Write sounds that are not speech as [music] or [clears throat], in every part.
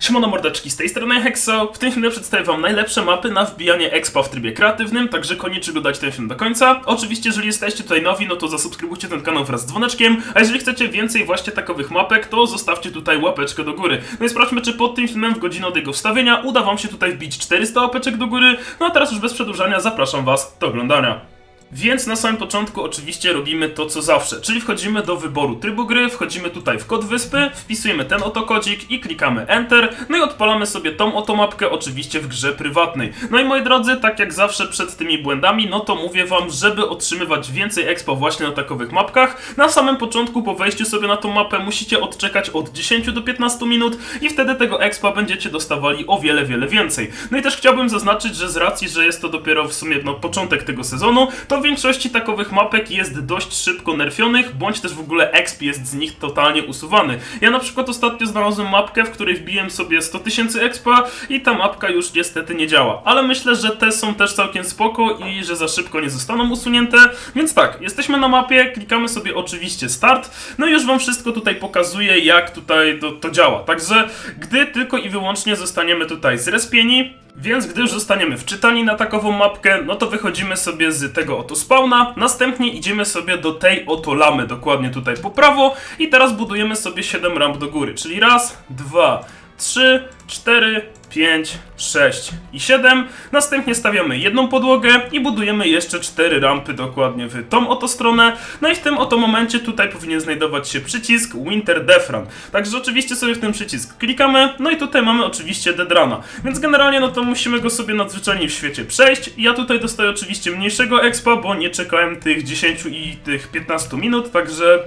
Siemano mordeczki, z tej strony Hexo. W tym filmie przedstawię wam najlepsze mapy na wbijanie expa w trybie kreatywnym, także koniecznie oglądajcie ten film do końca. Oczywiście, jeżeli jesteście tutaj nowi, no to zasubskrybujcie ten kanał wraz z dzwoneczkiem, a jeżeli chcecie więcej właśnie takowych mapek, to zostawcie tutaj łapeczkę do góry. No i sprawdźmy, czy pod tym filmem w godzinę od jego wstawienia uda wam się tutaj wbić 400 łapeczek do góry. No a teraz już bez przedłużania zapraszam was do oglądania. Więc na samym początku oczywiście robimy to co zawsze, czyli wchodzimy do wyboru trybu gry, wchodzimy tutaj w kod wyspy, wpisujemy ten oto kodzik i klikamy Enter, no i odpalamy sobie tą oto mapkę oczywiście w grze prywatnej. No i moi drodzy, tak jak zawsze przed tymi błędami, no to mówię wam, żeby otrzymywać więcej expo właśnie na takowych mapkach, na samym początku po wejściu sobie na tą mapę musicie odczekać od 10 do 15 minut i wtedy tego expa będziecie dostawali o wiele, wiele więcej. No i też chciałbym zaznaczyć, że z racji, że jest to dopiero w sumie no, początek tego sezonu, to w większości takowych mapek jest dość szybko nerfionych, bądź też w ogóle exp jest z nich totalnie usuwany. Ja na przykład ostatnio znalazłem mapkę, w której wbiłem sobie 100 tysięcy expa i ta mapka już niestety nie działa. Ale myślę, że te są też całkiem spoko i że za szybko nie zostaną usunięte. Więc tak, jesteśmy na mapie, klikamy sobie oczywiście start, no i już wam wszystko tutaj pokazuję, jak tutaj to, to działa. Także gdy tylko i wyłącznie zostaniemy tutaj zrespieni, więc gdy już zostaniemy wczytani na takową mapkę, no to wychodzimy sobie z tego oto spawna, następnie idziemy sobie do tej oto lamy, dokładnie tutaj po prawo i teraz budujemy sobie 7 ramp do góry, czyli raz, dwa, trzy, cztery, 5, 6 i 7. Następnie stawiamy jedną podłogę i budujemy jeszcze 4 rampy dokładnie w tą oto stronę. No i w tym oto momencie tutaj powinien znajdować się przycisk Winter Death Run. Także oczywiście sobie w ten przycisk klikamy, no i tutaj mamy oczywiście Deadrana. Więc generalnie no to musimy go sobie nadzwyczajnie w świecie przejść. Ja tutaj dostaję oczywiście mniejszego expa, bo nie czekałem tych 10 i tych 15 minut, także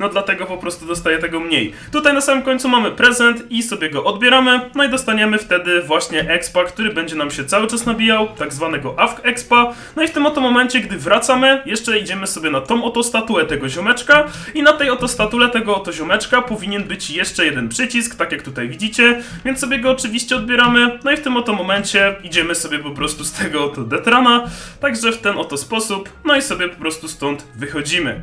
no dlatego po prostu dostaję tego mniej. Tutaj na samym końcu mamy prezent i sobie go odbieramy, no i dostaniemy wtedy właśnie expa, który będzie nam się cały czas nabijał, tak zwanego AFK expa. No i w tym oto momencie, gdy wracamy, jeszcze idziemy sobie na tą oto statuę tego ziomeczka i na tej oto statule tego oto ziomeczka powinien być jeszcze jeden przycisk, tak jak tutaj widzicie, więc sobie go oczywiście odbieramy. No i w tym oto momencie idziemy sobie po prostu z tego oto detrana, także w ten oto sposób, no i sobie po prostu stąd wychodzimy.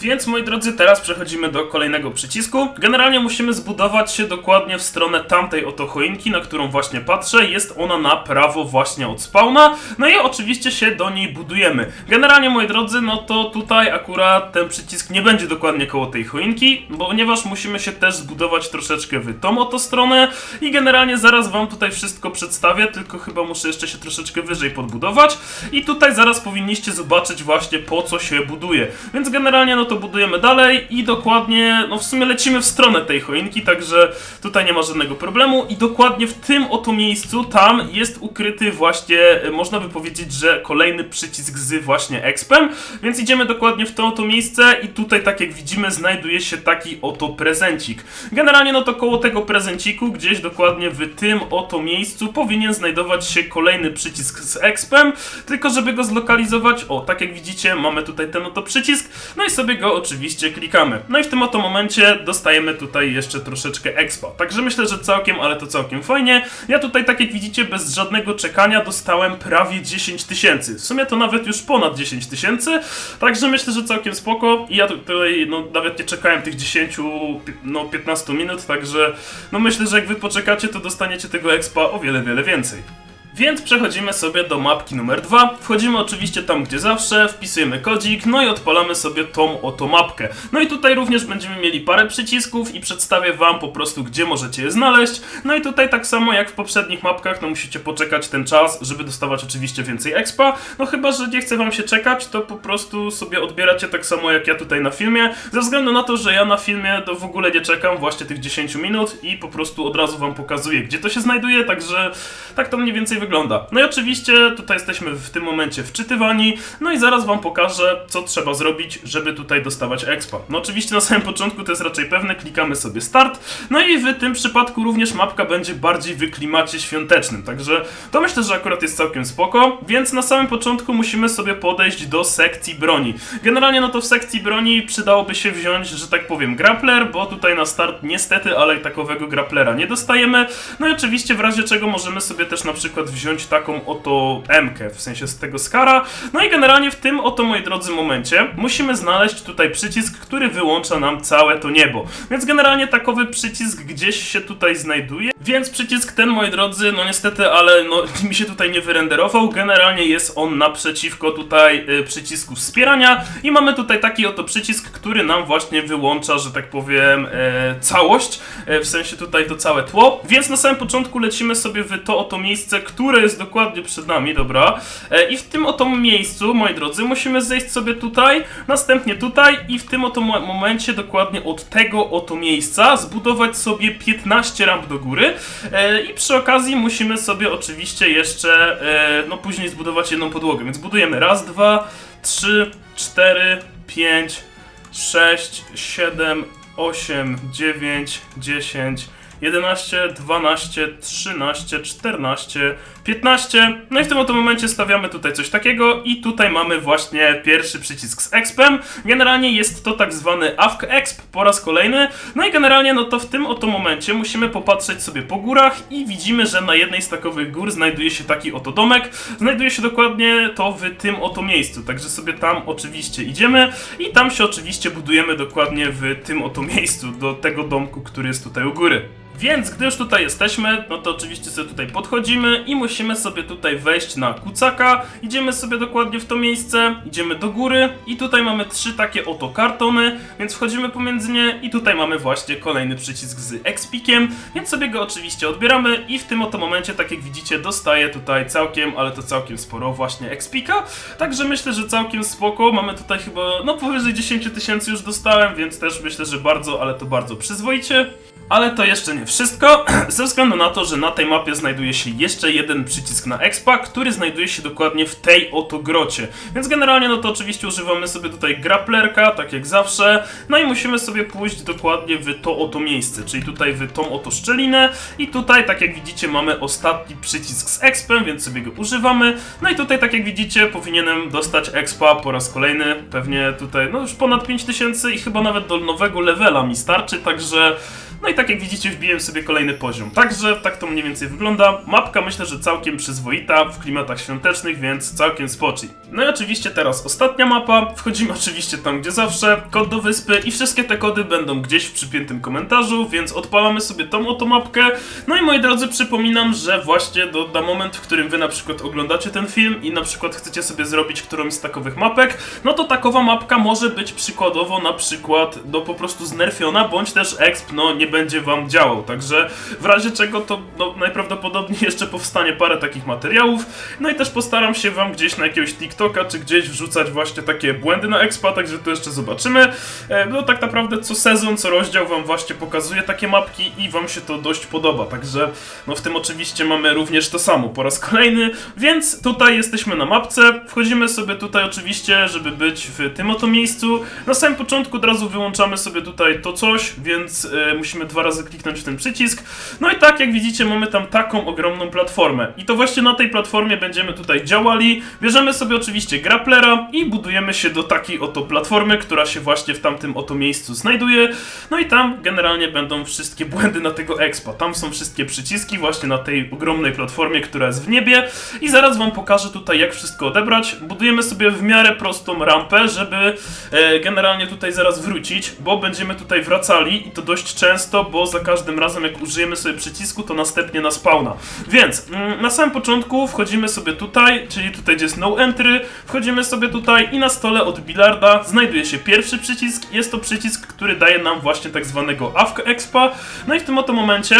Więc moi drodzy, teraz przechodzimy do kolejnego przycisku. Generalnie musimy zbudować się dokładnie w stronę tamtej oto choinki, na którą właśnie patrzę. Jest ona na prawo właśnie od spawna. No i oczywiście się do niej budujemy. Generalnie moi drodzy, no to tutaj akurat ten przycisk nie będzie dokładnie koło tej choinki, ponieważ musimy się też zbudować troszeczkę w tą oto stronę i generalnie zaraz wam tutaj wszystko przedstawię, tylko chyba muszę jeszcze się troszeczkę wyżej podbudować i tutaj zaraz powinniście zobaczyć właśnie po co się buduje. Więc generalnie no to budujemy dalej i dokładnie, no w sumie lecimy w stronę tej choinki, także tutaj nie ma żadnego problemu. I dokładnie w tym oto miejscu, tam jest ukryty właśnie, e, można by powiedzieć, że kolejny przycisk z właśnie expem, więc idziemy dokładnie w to oto miejsce i tutaj tak jak widzimy znajduje się taki oto prezencik. Generalnie no to koło tego prezenciku, gdzieś dokładnie w tym oto miejscu powinien znajdować się kolejny przycisk z expem, tylko żeby go zlokalizować, o tak jak widzicie mamy tutaj ten oto przycisk, no i sobie go oczywiście klikamy. No i w tym oto momencie dostajemy tutaj jeszcze troszeczkę expa. Także myślę, że całkiem, ale to całkiem fajnie. Ja tutaj, tak jak widzicie, bez żadnego czekania dostałem prawie 10 tysięcy. W sumie to nawet już ponad 10 tysięcy. Także myślę, że całkiem spoko. I ja tutaj, no nawet nie czekałem tych 10, no 15 minut, także no myślę, że jak wy poczekacie, to dostaniecie tego expa o wiele, wiele więcej. Więc przechodzimy sobie do mapki numer 2. Wchodzimy oczywiście tam, gdzie zawsze, wpisujemy kodzik, no i odpalamy sobie tą oto mapkę. No i tutaj również będziemy mieli parę przycisków i przedstawię wam po prostu, gdzie możecie je znaleźć. No i tutaj tak samo jak w poprzednich mapkach, no musicie poczekać ten czas, żeby dostawać oczywiście więcej expa. No chyba, że nie chce wam się czekać, to po prostu sobie odbieracie tak samo jak ja tutaj na filmie. Ze względu na to, że ja na filmie to w ogóle nie czekam właśnie tych 10 minut i po prostu od razu wam pokazuję, gdzie to się znajduje, także tak to mniej więcej wygląda. No i oczywiście tutaj jesteśmy w tym momencie wczytywani, no i zaraz wam pokażę, co trzeba zrobić, żeby tutaj dostawać expa. No oczywiście na samym początku to jest raczej pewne, klikamy sobie start, no i w tym przypadku również mapka będzie bardziej w klimacie świątecznym, także to myślę, że akurat jest całkiem spoko, więc na samym początku musimy sobie podejść do sekcji broni. Generalnie no to w sekcji broni przydałoby się wziąć, że tak powiem, grappler, bo tutaj na start niestety, ale takowego grapplera nie dostajemy, no i oczywiście w razie czego możemy sobie też na przykład wziąć wziąć taką oto M-kę, w sensie z tego skara. No i generalnie w tym oto, moi drodzy, momencie musimy znaleźć tutaj przycisk, który wyłącza nam całe to niebo. Więc generalnie takowy przycisk gdzieś się tutaj znajduje. Więc przycisk ten, moi drodzy, no niestety, ale no mi się tutaj nie wyrenderował. Generalnie jest on naprzeciwko tutaj y, przycisku wspierania i mamy tutaj taki oto przycisk, który nam właśnie wyłącza, że tak powiem, e, całość, e, w sensie tutaj to całe tło. Więc na samym początku lecimy sobie w to oto miejsce, które jest dokładnie przed nami, dobra. E, I w tym oto miejscu, moi drodzy, musimy zejść sobie tutaj, następnie tutaj i w tym oto mo- momencie dokładnie od tego oto miejsca zbudować sobie 15 ramp do góry i przy okazji musimy sobie oczywiście jeszcze, e, no później zbudować jedną podłogę, więc budujemy raz, dwa, trzy, cztery, pięć, 6, 7, 8, 9, 10, 11, 12, 13, 14, 15. No i w tym oto momencie stawiamy tutaj coś takiego i tutaj mamy właśnie pierwszy przycisk z expem. Generalnie jest to tak zwany AFK exp po raz kolejny. No i generalnie no to w tym oto momencie musimy popatrzeć sobie po górach i widzimy, że na jednej z takowych gór znajduje się taki oto domek. Znajduje się dokładnie to w tym oto miejscu, także sobie tam oczywiście idziemy i tam się oczywiście budujemy dokładnie w tym oto miejscu, do tego domku, który jest tutaj u góry. Więc gdy już tutaj jesteśmy, no to oczywiście sobie tutaj podchodzimy i musimy sobie tutaj wejść na kucaka. Idziemy sobie dokładnie w to miejsce, idziemy do góry i tutaj mamy trzy takie oto kartony, więc wchodzimy pomiędzy nie i tutaj mamy właśnie kolejny przycisk z expikiem, więc sobie go oczywiście odbieramy i w tym oto momencie, tak jak widzicie, dostaję tutaj całkiem, ale to całkiem sporo właśnie expika. Także myślę, że całkiem spoko. Mamy tutaj chyba, no powyżej 10 tysięcy już dostałem, więc też myślę, że bardzo, ale to bardzo przyzwoicie. Ale to jeszcze nie wszystko, [clears throat] ze względu na to, że na tej mapie znajduje się jeszcze jeden przycisk na expa, który znajduje się dokładnie w tej oto grocie. Więc generalnie no to oczywiście używamy sobie tutaj grapplerka, tak jak zawsze, no i musimy sobie pójść dokładnie w to oto miejsce, czyli tutaj w tą oto szczelinę i tutaj, tak jak widzicie, mamy ostatni przycisk z expem, więc sobie go używamy. No i tutaj, tak jak widzicie, powinienem dostać expa po raz kolejny, pewnie tutaj, no już ponad 5000 i chyba nawet do nowego levela mi starczy, także... No i tak jak widzicie, wbiłem sobie kolejny poziom. Także tak to mniej więcej wygląda. Mapka myślę, że całkiem przyzwoita w klimatach świątecznych, więc całkiem spoczy. No i oczywiście teraz ostatnia mapa. Wchodzimy [laughs] oczywiście tam, gdzie zawsze. Kod do wyspy i wszystkie te kody będą gdzieś w przypiętym komentarzu, więc odpalamy sobie tą oto mapkę. No i moi drodzy, przypominam, że właśnie do, na moment, w którym wy na przykład oglądacie ten film i na przykład chcecie sobie zrobić którąś z takowych mapek, no to takowa mapka może być przykładowo na przykład no po prostu znerfiona, bądź też exp no nie będzie wam działał, także w razie czego to no, najprawdopodobniej jeszcze powstanie parę takich materiałów, no i też postaram się wam gdzieś na jakiegoś TikToka czy gdzieś wrzucać właśnie takie błędy na expa, także to jeszcze zobaczymy. E, No tak naprawdę co sezon, co rozdział wam właśnie pokazuje takie mapki i wam się to dość podoba, także no w tym oczywiście mamy również to samo po raz kolejny, więc tutaj jesteśmy na mapce, wchodzimy sobie tutaj oczywiście, żeby być w tym oto miejscu. Na samym początku od razu wyłączamy sobie tutaj to coś, więc e, musimy dwa razy kliknąć w ten przycisk. No i tak jak widzicie mamy tam taką ogromną platformę i to właśnie na tej platformie będziemy tutaj działali. Bierzemy sobie oczywiście grapplera i budujemy się do takiej oto platformy, która się właśnie w tamtym oto miejscu znajduje. No i tam generalnie będą wszystkie błędy na tego expa. Tam są wszystkie przyciski właśnie na tej ogromnej platformie, która jest w niebie i zaraz wam pokażę tutaj jak wszystko odebrać. Budujemy sobie w miarę prostą rampę, żeby e, generalnie tutaj zaraz wrócić, bo będziemy tutaj wracali i to dość często, bo za każdym razem jak użyjemy sobie przycisku, to następnie na spawna. Więc mm, na samym początku wchodzimy sobie tutaj, czyli tutaj gdzie jest no entry, wchodzimy sobie tutaj i na stole od bilarda znajduje się pierwszy przycisk. Jest to przycisk, który daje nam właśnie tak zwanego AFK Expa. No i w tym oto momencie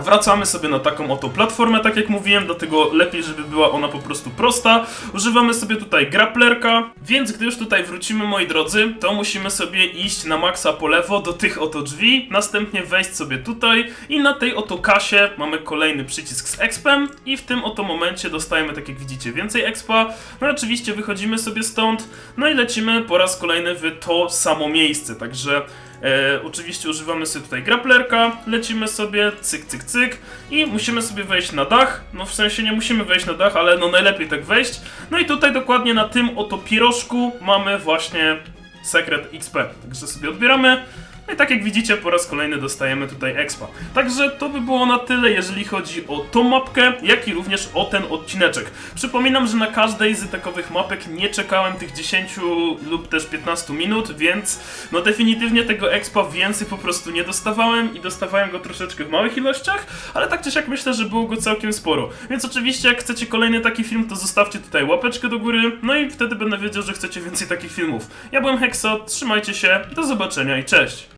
Wracamy sobie na taką oto platformę, tak jak mówiłem, dlatego lepiej, żeby była ona po prostu prosta. Używamy sobie tutaj grapplerka, więc gdy już tutaj wrócimy, moi drodzy, to musimy sobie iść na maksa po lewo do tych oto drzwi, następnie wejść sobie tutaj i na tej oto kasie mamy kolejny przycisk z expem i w tym oto momencie dostajemy, tak jak widzicie, więcej expa. No i oczywiście wychodzimy sobie stąd, no i lecimy po raz kolejny w to samo miejsce, także E, oczywiście używamy sobie tutaj grapplerka, lecimy sobie, cyk, cyk, cyk i musimy sobie wejść na dach, no w sensie nie musimy wejść na dach, ale no najlepiej tak wejść. No i tutaj dokładnie na tym oto pirożku mamy właśnie sekret XP, także sobie odbieramy. No i tak jak widzicie, po raz kolejny dostajemy tutaj expa. Także to by było na tyle, jeżeli chodzi o tą mapkę, jak i również o ten odcineczek. Przypominam, że na każdej z takowych mapek nie czekałem tych 10 lub też 15 minut, więc no definitywnie tego expa więcej po prostu nie dostawałem i dostawałem go troszeczkę w małych ilościach, ale tak czy siak myślę, że było go całkiem sporo. Więc oczywiście jak chcecie kolejny taki film, to zostawcie tutaj łapeczkę do góry, no i wtedy będę wiedział, że chcecie więcej takich filmów. Ja byłem Hexo, trzymajcie się, do zobaczenia i cześć!